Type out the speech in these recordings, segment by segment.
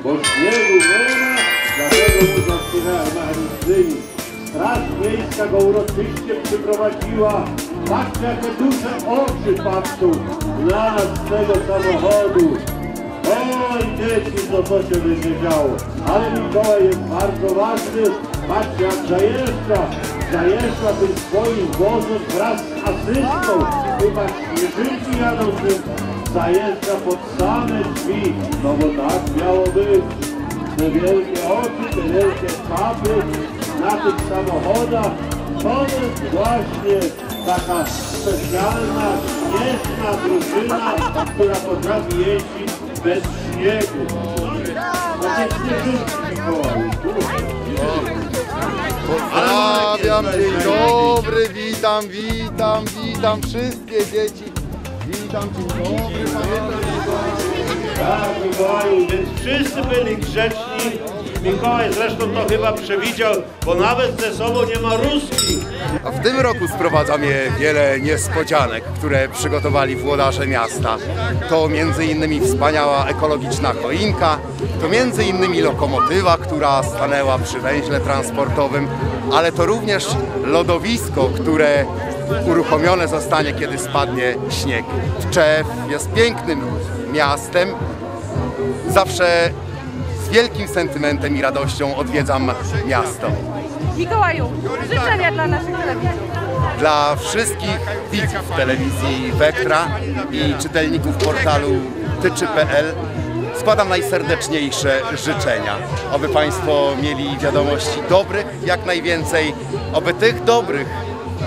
Śniegu nie ma, dlatego muszą przyjechać mechanicznymi. Straż Miejska go uroczyście przyprowadziła. Patrzcie, jakie duże oczy patrzą na nas z tego samochodu. Oj, dzieci, co to się będzie działo. Ale Mikołaj jest bardzo ważny. Patrzcie, jak zajeżdża. Zajeżdża tym swoim wozem wraz z asystą. Chyba śnieżynki jadą tym. Zajeżdża pod same drzwi. No bo tak miało być. Te wielkie oczy, te wielkie czapy na tych samochodach. To jest właśnie taka specjalna, śnieżna drużyna, która potrafi jeździć bez śniegu. Pozdrawiam, dzień dobry, witam, witam, witam wszystkie dzieci. Witam, dzień dobry, Tak, Mikołaju, więc wszyscy byli grzeczni. Mikołaj zresztą to chyba przewidział, bo nawet ze sobą nie ma ruskich. A w tym roku sprowadza mnie wiele niespodzianek, które przygotowali włodarze miasta. To między innymi wspaniała ekologiczna choinka, to między innymi lokomotywa, która stanęła przy węźle transportowym, ale to również lodowisko, które uruchomione zostanie, kiedy spadnie śnieg. Tczew jest pięknym miastem. Zawsze z wielkim sentymentem i radością odwiedzam miasto. Mikołaju, życzenia dla naszych telewizorów. Dla wszystkich widzów telewizji Wektra i czytelników portalu tyczy.pl składam najserdeczniejsze życzenia. Oby Państwo mieli wiadomości dobrych jak najwięcej, oby tych dobrych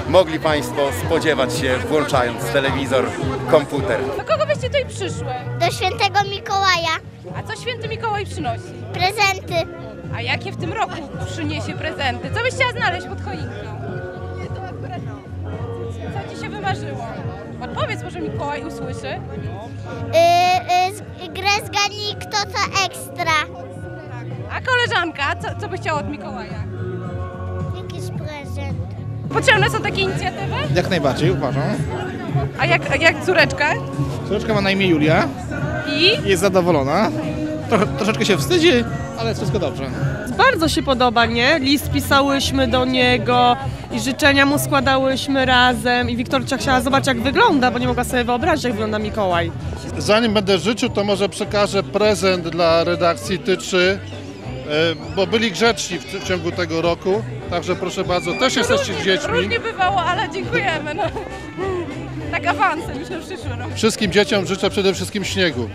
mogli Państwo spodziewać się włączając telewizor, komputer. Do kogo byście tutaj przyszły? Do świętego Mikołaja A co święty Mikołaj przynosi? prezenty. A jakie w tym roku przyniesie prezenty? Co byś chciała znaleźć pod choinką? Co ci się wymarzyło? Odpowiedz, może Mikołaj usłyszy. Yy, yy, z- grę zgadnij kto co ekstra. A koleżanka, co, co by chciała od Mikołaja? Potrzebne są takie inicjatywy? Jak najbardziej, uważam. A jak, a jak córeczka? Córeczka ma na imię Julia I? jest zadowolona. Trochę, troszeczkę się wstydzi, ale jest wszystko dobrze. Bardzo się podoba, nie? List pisałyśmy do niego i życzenia mu składałyśmy razem i Wiktorcia chciała zobaczyć jak wygląda, bo nie mogła sobie wyobrazić jak wygląda Mikołaj. Zanim będę życzył, to może przekażę prezent dla redakcji Tyczy, bo byli grzeczni w ciągu tego roku, także proszę bardzo, też jesteście z dziećmi. Różnie bywało, ale dziękujemy. No. Tak awansem już na przyszły rok. Wszystkim dzieciom życzę przede wszystkim śniegu,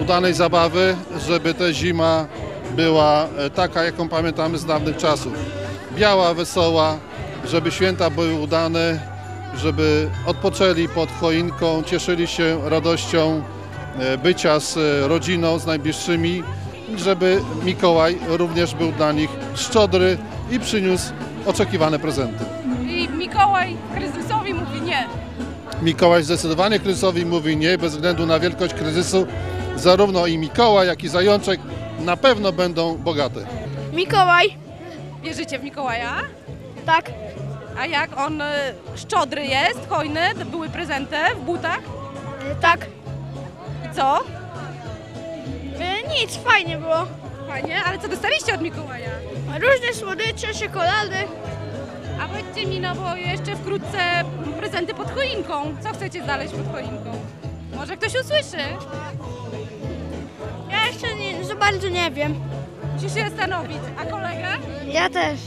udanej zabawy, żeby ta zima była e, taka, jaką pamiętamy z dawnych czasów. Biała, wesoła, żeby święta były udane, żeby odpoczęli pod choinką, cieszyli się radością e, bycia z e, rodziną, z najbliższymi, żeby Mikołaj również był dla nich szczodry i przyniósł oczekiwane prezenty. I Mikołaj kryzysowi mówi nie. Mikołaj zdecydowanie kryzysowi mówi nie, bez względu na wielkość kryzysu. Zarówno i Mikołaj, jak i Zajączek na pewno będą bogate. Mikołaj. Wierzycie w Mikołaja? Tak. A jak on y, szczodry jest, hojny, to były prezenty w butach? Tak. I co? Nic, fajnie było. Fajnie, ale co dostaliście od Mikołaja? Różne słodycze, czekolady. A powiedzcie mi, no bo jeszcze wkrótce prezenty pod choinką. Co chcecie znaleźć pod choinką? Może ktoś usłyszy? Ja jeszcze nie, za bardzo nie wiem. Musisz się zastanowić. A kolega? Ja też.